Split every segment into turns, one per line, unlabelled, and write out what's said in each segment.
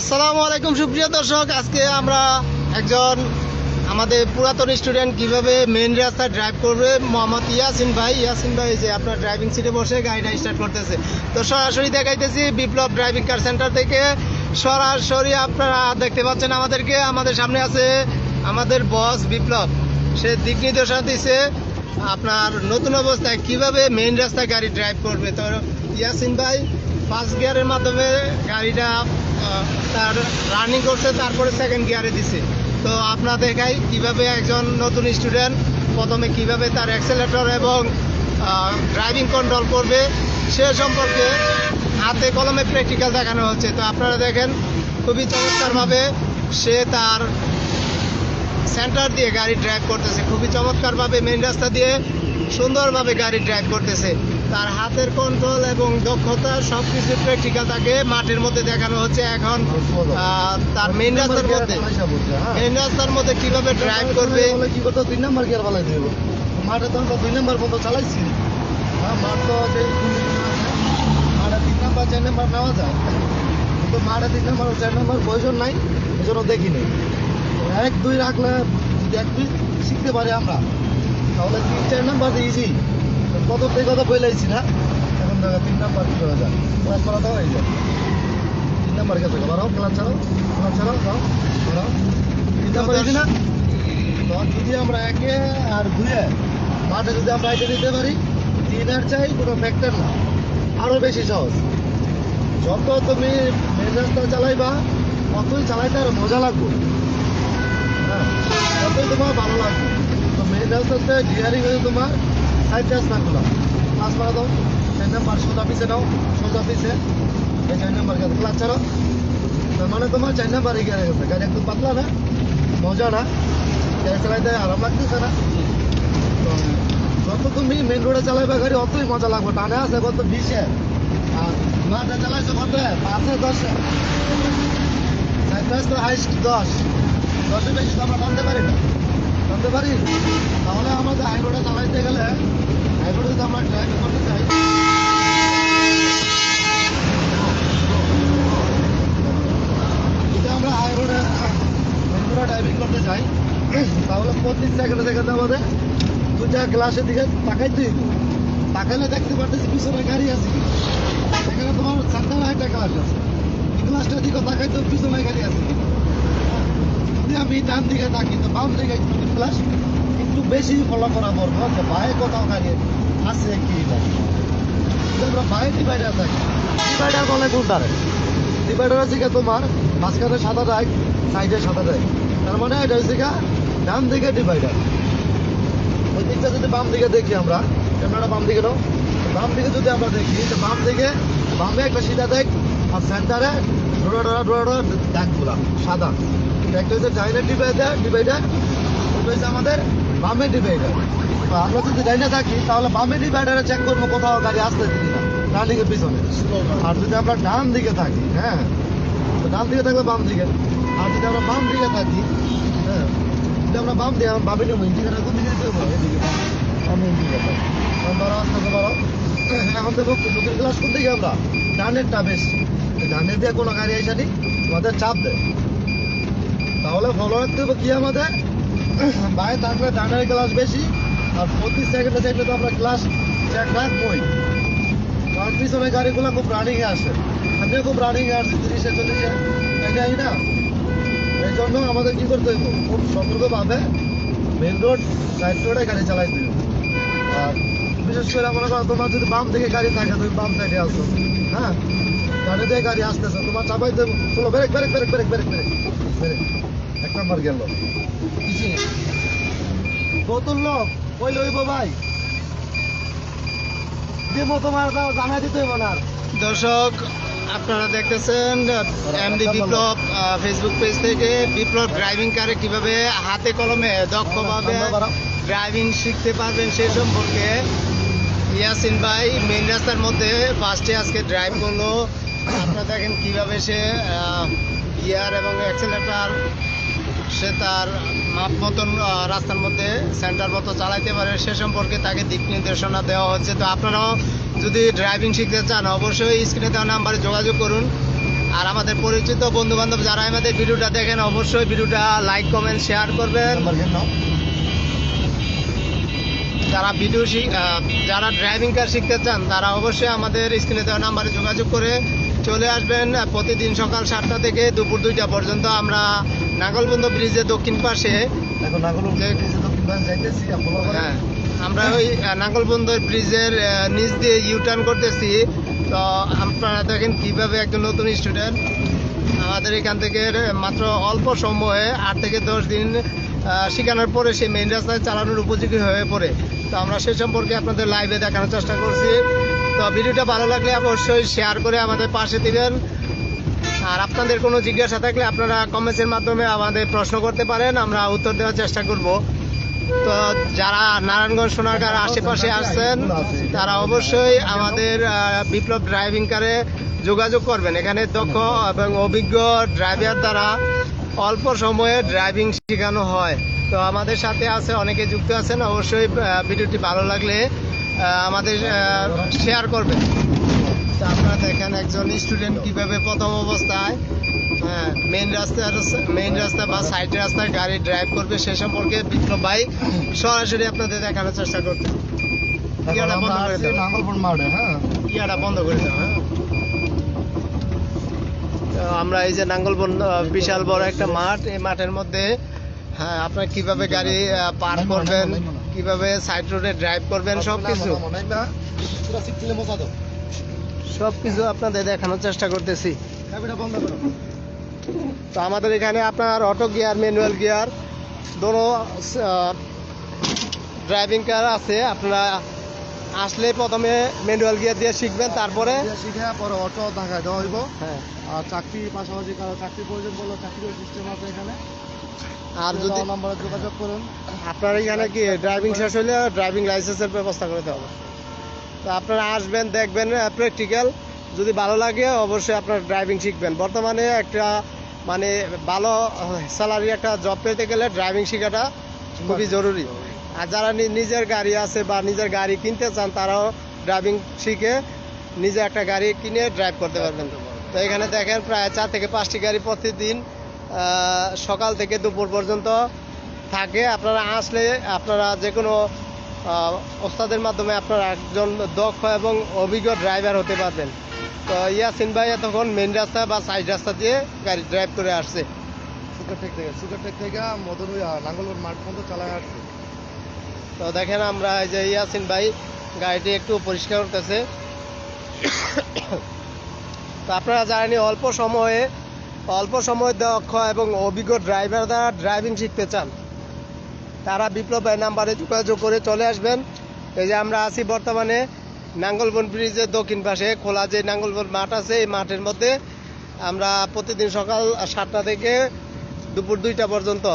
আসসালামু আলাইকুম, সুপ্রিয় দর্শক। আজকে আমরা একজন আমাদের পুরাতন স্টুডেন্ট কীভাবে মেন রাস্তায় ড্রাইভ করবে, মোহাম্মদ ইয়াসিন ভাই। ইয়াসিন ভাই যে আপনার ড্রাইভিং সিটে বসে গাড়িটা স্টার্ট করতেছে। তো সরাসরি দেখাইতেছি বিপ্লব ড্রাইভিং কার সেন্টার থেকে। সরাসরি আপনারা দেখতে পাচ্ছেন আমাদেরকে। আমাদের সামনে আছে আমাদের বস বিপ্লব। সে দিক নির্দেশনা দিচ্ছে আপনার নতুন অবস্থায় কীভাবে মেন রাস্তায় গাড়ি ড্রাইভ করবে। তো ইয়াসিন ভাই ফার্স্ট গিয়ারের মাধ্যমে গাড়িটা তার রানিং করছে, তারপরে সেকেন্ড গিয়ারে দিছে। তো আপনার দেখাই কীভাবে একজন নতুন স্টুডেন্ট প্রথমে কীভাবে তার অ্যাক্সেলেটর এবং ড্রাইভিং কন্ট্রোল করবে, সে সম্পর্কে হাতে কলমে প্র্যাকটিক্যাল দেখানো হচ্ছে। তো আপনারা দেখেন, খুবই চমৎকারভাবে সে তার সেন্টার দিয়ে গাড়ি ড্রাইভ করতেছে। খুবই চমৎকারভাবে মেন রাস্তা দিয়ে সুন্দরভাবে গাড়ি ড্রাইভ করতেছে। তার হাতের কন্ট্রোল এবং দক্ষতা সব কিছু প্র্যাকটিক্যাল তাকে মাঠের মধ্যে দেখানো হচ্ছে। এখন তার মেইন রাস্তার মধ্যে। মেইন রাস্তার মধ্যে কীভাবে ড্রাইভ করবে?
কি করতো? দুই নাম্বার গিয়ার বালাই দিব মাঠে তো আমরা দুই নাম্বার পর্যন্ত চালাইছি। হ্যাঁ মাঠ তো মাঠে তিন নাম্বার চার নাম্বার নেওয়া যায়। কিন্তু মাঠে তিন নাম্বার চার নাম্বার প্রয়োজন নাই এই জন্য দেখি নেই। এক দুই রাখলে যদি এক দুই শিখতে পারি আমরা তাহলে তিন চার নাম্বার ইজি কত থেকে কথা বইলাইছি না। এখন দেখা তিন নাম্বার কি হয়ে যায়? ক্লাস করা তো হয়ে যায়। তিন নাম্বার গেছে বাড়াও ক্লাস ছাড়াও ক্লাস ছাড়াও যাও বাড়াও। তিন নাম্বার easy না? যদি আমরা একে আর দুয়ে মাঠে যদি আমরা এটা দিতে পারি, তিন আর চাই কোনো ফ্যাক্টর না। আরও বেশি সহজ। যত তুমি রাস্তা চালাইবা, ততই চালাইতে আর মজা লাগবে। হ্যাঁ ততই তোমার ভালো লাগবে। তো রাস্তাতে গিয়ারিং হয়ে তোমার। সাইড থাকবে না ক্লাস মারা দাও চার নাম্বার সোজা পিছে নাও সোজা পিছে এই চার নাম্বার গেছে ক্লাস ছাড়ো। মানে তোমার চার নাম্বারে গিয়ে গেছে। গাড়ি একটু পাতলা না, মজা না। গাড়ি চালাইতে আরাম লাগতেছে না। যত তুমি মেন রোডে চালাইবে গাড়ি, অতই মজা লাগবে। টানে আছে কত বিশে। আর মাঠে চালাইছো কত? পাঁচে, দশে। সাইপ্রাস তো হাইস্ট দশ। দশের বেশি তো আমরা টানতে পারি না। টানতে পারি? তাহলে আমাদের হাই রোডে চালাইতে গেলে হাই রোডে যদি আমরা ড্রাইভিং করতে চাই, যদি আমরা হাই রোডে ড্রাইভিং করতে চাই, তাহলে প্রতি সেকেন্ডে সেকেন্ডে আমাদের দুইটা গ্লাসের দিকে তাকাইতে তাকাইলে দেখতে পারতেছি পিছনে গাড়ি আছে। কি এখানে তোমার সান্তার একটা গ্লাস আছে। গ্লাসটার দিকে তাকাইতে পিছনে গাড়ি আছে। আমি ডান দিকে তাকি তো বাম দিকে একটু একটু বেশি ফলো করা পড়ব তো বাইরে কোথাও গাড়ি আছে কি না? আমরা বাইরে ডিভাইডার থাকি। ডিভাইডার বলে কোনটারে? ডিভাইডার আছে তোমার মাঝখানে সাদা দাগ সাইডে সাদা দাগ। তার মানে এটা হচ্ছে ডান দিকে ডিভাইডার ওই দিকটা যদি বাম দিকে দেখি আমরা, ক্যামেরাটা বাম দিকে নাও। বাম দিকে যদি আমরা দেখি, তো বাম দিকে, বামে একটা সিধা দেখ আর সেন্টারে ডোরা ডোরা ডোরা ডোরা দাগগুলা, সাদা। একটা হচ্ছে ডাইনার ডিভাইডার ডিভাইডার হচ্ছে আমাদের বামে ডিভাইডার আমরা যদি ডাইনে থাকি, তাহলে বামে ডিভাইডারে চেক করব কোথাও গাড়ি আসতে দিই না, ডান দিকে, পিছনে। আর যদি আমরা ডান দিকে থাকি হ্যাঁ তো ডান দিকে থাকলে বাম দিকে। আর যদি আমরা বাম দিকে থাকি হ্যাঁ যদি আমরা বাম দিকে বামে নেব, ইন্ডিকেটার কোন দিকে ইন্ডিকেটার। কোন দিকে আমরা? ডানেরটা কোনো গাড়ি আমাদের চাপ দেয়। তাহলে ফলো রাখতে হবে কি আমাদের? বাইরে থাকলে ডানের ক্লাস বেশি, আর প্রতি সেকেন্ডে সেকেন্ডে তো আমরা ক্লাস চেক রাখবোই। কারণ পিছনে গাড়িগুলো খুব রানিংয়ে আসে। আমিও খুব রানিংয়ে আসছি, তিরিশে, চল্লিশে। এটাই না। এই জন্য আমাদের কি করতে হইব? খুব সতর্কভাবে মেন রোড সাইড রোডে গাড়ি চালাইতে হইব। আর বিশেষ করে মনে করো, তোমার যদি বাম দিকে গাড়ি থাকে, তুমি বাম সাইডে আসো হ্যাঁ? গাড়ি দিয়ে গাড়ি আসতেছে, তোমার চাপাই দেবো চলো break break break break break break break এক নম্বর গেল। বোতল লোক কই লইব ভাই? দেবো তোমার দাও জানাই দিতে হইব না
দর্শক আপনারা দেখতেছেন এমডি বিপ্লব ফেসবুক পেজ থেকে বিপ্লব ড্রাইভিং কারে কীভাবে হাতে কলমে দক্ষভাবে ড্রাইভিং শিখতে পারবেন সে সম্পর্কে ইয়াসিন ভাই মেন রাস্তার মধ্যে ফার্স্টে আজকে ড্রাইভ করল। আপনারা দেখেন কীভাবে সে গিয়ার এবং অ্যাক্সেলেটার সে তার মাপ মতন রাস্তার মধ্যে সেন্টার মতো চালাইতে পারে সে সম্পর্কে তাকে দিক নির্দেশনা দেওয়া হচ্ছে। তো আপনারাও যদি ড্রাইভিং শিখতে চান অবশ্যই স্ক্রিনে দেওয়া নাম্বারে যোগাযোগ করুন। আর আমাদের পরিচিত বন্ধু বান্ধব যারা আমাদের ভিডিওটা দেখেন অবশ্যই ভিডিওটা লাইক কমেন্ট শেয়ার করবেন। যারা ভিডিও যারা ড্রাইভিং কার শিখতে চান তারা অবশ্যই আমাদের স্ক্রিনে দেওয়া নাম্বারে যোগাযোগ করে চলে আসবেন প্রতিদিন সকাল সাতটা থেকে দুপুর দুইটা পর্যন্ত। আমরা নাগলবন্ধ ব্রিজের দক্ষিণ পাশে। হ্যাঁ আমরা ওই আহ, নাঙ্গলবন্দর ব্রিজের নিচ দিয়ে ইউ টার্ন করতেছি। তো আপনারা দেখেন কীভাবে একজন নতুন স্টুডেন্ট আমাদের এখান থেকে মাত্র অল্প সময়ে আট থেকে দশ দিন শেখানোর পরে সে মেইন রাস্তায় চালানোর উপযোগী হয়ে পড়ে। তো আমরা সে সম্পর্কে আপনাদের লাইভে দেখানোর চেষ্টা করছি। তো ভিডিওটা ভালো লাগলে অবশ্যই শেয়ার করে আমাদের পাশে দিবেন। আর আপনাদের কোনো জিজ্ঞাসা থাকলে আপনারা কমেন্টসের মাধ্যমে আমাদের প্রশ্ন করতে পারেন, আমরা উত্তর দেওয়ার চেষ্টা করব। তো যারা নারায়ণগঞ্জ সোনারগাঁর আশেপাশে আসছেন, তারা অবশ্যই আমাদের বিপ্লব ড্রাইভিং কারে যোগাযোগ করবেন। এখানে দক্ষ এবং অভিজ্ঞ ড্রাইভার দ্বারা অল্প সময়ে ড্রাইভিং শেখানো হয়। তো আমাদের সাথে আছে, অনেকে যুক্ত আছেন, অবশ্যই ভিডিওটি ভালো লাগলে আমাদের শেয়ার করবেন তো আপনারা দেখেন একজন স্টুডেন্ট কীভাবে প্রথম অবস্থায় মেন রাস্তার মেন রাস্তা বা সাইড রাস্তায় গাড়ি ড্রাইভ করবে সে সম্পর্কে বিপ্লব ভাই সরাসরি আপনাদের দেখানোর চেষ্টা করতে
এখন
ইয়াটা
আমরা
বন্ধ করে দাও।
মাঠে হ্যাঁ।
ইয়াটা বন্ধ করে দাও হ্যাঁ। আমরা এই যে নাঙ্গলবন বিশাল বড় একটা মাঠ এই মাঠের মধ্যে হ্যাঁ আপনারা কীভাবে গাড়ি পার করবেন কীভাবে সাইড রোডে ড্রাইভ করবেন সব কিছু সব কিছু আপনাদের দেখানোর চেষ্টা করতেছি। তো আমাদের এখানে আপনার অটো গিয়ার ম্যানুয়াল গিয়ার দোনো ড্রাইভিং কার আছে। আপনারা আসলে প্রথমে ম্যানুয়াল গিয়ার দিয়ে শিখবেন তারপরে
শিখে পরে অটো ঢাকায় দেওয়া হইব।
হ্যাঁ।
আর চাকরি পাশাপাশি কারও চাকরি প্রয়োজন বলল চাকরির সিস্টেম আছে এখানে।
আর যদি
নাম্বারে যোগাযোগ করুন।
আপনার এখানে কি ড্রাইভিং শেষ হলে ড্রাইভিং লাইসেন্সের ব্যবস্থা করে দেওয়া হবে। তো আপনারা আসবেন দেখবেন প্র্যাকটিক্যাল যদি ভালো লাগে অবশ্যই আপনার ড্রাইভিং শিখবেন। বর্তমানে একটা মানে ভালো স্যালারি একটা জব পেতে গেলে ড্রাইভিং শেখাটা খুবই জরুরি। আর যারা নি- নিজের গাড়ি আছে বা নিজের গাড়ি কিনতে চান তারাও ড্রাইভিং শিখে নিজে একটা গাড়ি কিনে ড্রাইভ করতে পারবেন। তো এখানে দেখেন প্রায় চার থেকে পাঁচটি গাড়ি প্রতিদিন সকাল থেকে দুপুর পর্যন্ত থাকে। আপনারা আসলে আপনারা যে কোনো ওস্তাদের মাধ্যমে আপনারা একজন দক্ষ এবং অভিজ্ঞ ড্রাইভার হতে পারবেন। তো ইয়াসিন ভাই তখন মেন রাস্তা বা সাইড রাস্তা দিয়ে গাড়ি ড্রাইভ করে আসছে।
সুগারটেক থেকে সুগারটেক থেকে মদন নাঙ্গলপুর মাঠ পর্যন্ত চালায় আসছে।
তো দেখেন আমরা এই যে ইয়াসিন ভাই গাড়িটি একটু পরিষ্কার করতেছে। তো আপনারা জানেন অল্প সময়ে অল্প সময় দক্ষ এবং অভিজ্ঞ ড্রাইভার দ্বারা ড্রাইভিং শিখতে চান তারা বিপ্লব ভাই নাম্বারে যোগাযোগ করে চলে আসবেন। এই যে আমরা আছি বর্তমানে নাঙ্গলবন ব্রিজের দক্ষিণ পাশে খোলা যে নাঙ্গলবন মাঠ আছে এই মাঠের মধ্যে আমরা প্রতিদিন সকাল সাতটা থেকে দুপুর দুইটা পর্যন্ত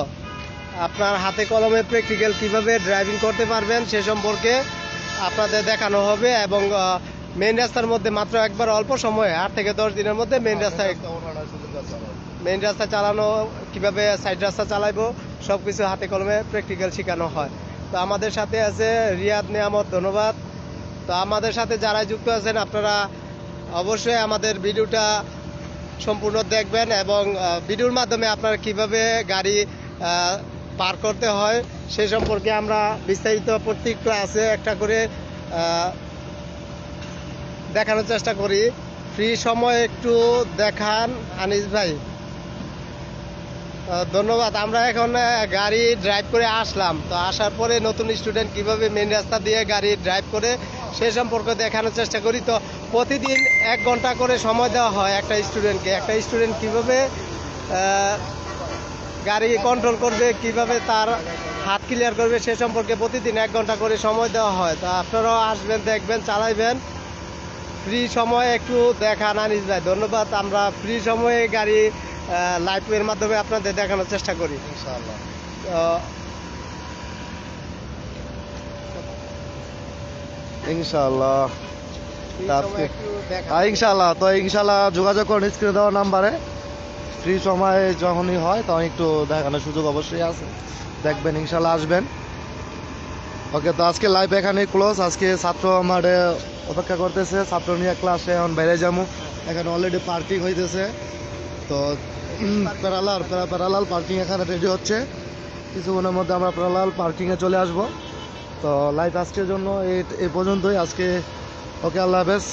আপনার হাতে কলমে প্র্যাকটিক্যাল কীভাবে ড্রাইভিং করতে পারবেন সে সম্পর্কে আপনাদের দেখানো হবে এবং মেন রাস্তার মধ্যে মাত্র একবার অল্প সময়ে আট থেকে দশ দিনের মধ্যে মেন রাস্তায় মেইন রাস্তা চালানো, কীভাবে সাইড রাস্তা চালাইবো সব কিছু হাতে কলমে প্র্যাকটিক্যাল শেখানো হয়। তো আমাদের সাথে আছে রিয়াদ নিয়ামত, ধন্যবাদ। তো আমাদের সাথে যারা যুক্ত আছেন, আপনারা অবশ্যই আমাদের ভিডিওটা সম্পূর্ণ দেখবেন এবং ভিডিওর মাধ্যমে আপনারা কীভাবে গাড়ি পার করতে হয়, সে সম্পর্কে আমরা বিস্তারিত প্রত্যেক আছে একটা করে দেখানোর চেষ্টা করি। ফ্রি সময় একটু দেখান আনিস ভাই। ধন্যবাদ। আমরা এখন গাড়ি ড্রাইভ করে আসলাম। তো আসার পরে নতুন স্টুডেন্ট কীভাবে মেন রাস্তা দিয়ে গাড়ি ড্রাইভ করে, সে সম্পর্কে দেখানোর চেষ্টা করি। তো প্রতিদিন এক ঘণ্টা করে সময় দেওয়া হয় একটা স্টুডেন্টকে একটা স্টুডেন্ট কীভাবে গাড়ি কন্ট্রোল করবে, কীভাবে তার হাত ক্লিয়ার করবে, সে সম্পর্কে প্রতিদিন এক ঘণ্টা করে সময় দেওয়া হয়। তো আপনারাও আসবেন, দেখবেন, চালাইবেন। ফ্রি সময় একটু দেখান আনিস ভাই ধন্যবাদ আমরা ফ্রি সময়ে গাড়ি লাইভের মাধ্যমে আপনাদের দেখানোর চেষ্টা করি।
ইনশাআল্লাহ।
তো
ইনশাআল্লাহ। ইনশাআল্লাহ তো ইনশাআল্লাহ যোগাযোগ করুন স্ক্রিনে দেওয়া নাম্বারে। ফ্রি সময় যখনই হয় তখন একটু দেখানোর সুযোগ অবশ্যই আছে। দেখবেন ইনশাআল্লাহ আসবেন। ওকে তো আজকে লাইভ এখানে ক্লোজ আজকে ছাত্র আমার অপেক্ষা করতেছে। ছাত্র নিয়ে ক্লাসে এখন বাইরে যাব। এখানে অলরেডি পার্কিং হইতেছে। তো প্যারালাল প্যারালাল পার্কিং এখানে রেডি হচ্ছে। কিছুক্ষণের মধ্যে আমরা প্যারালাল পার্কিংয়ে চলে আসব। তো লাইভ আজকের জন্য এই পর্যন্তই। আজকে ওকে আল্লাহ হাফেজ।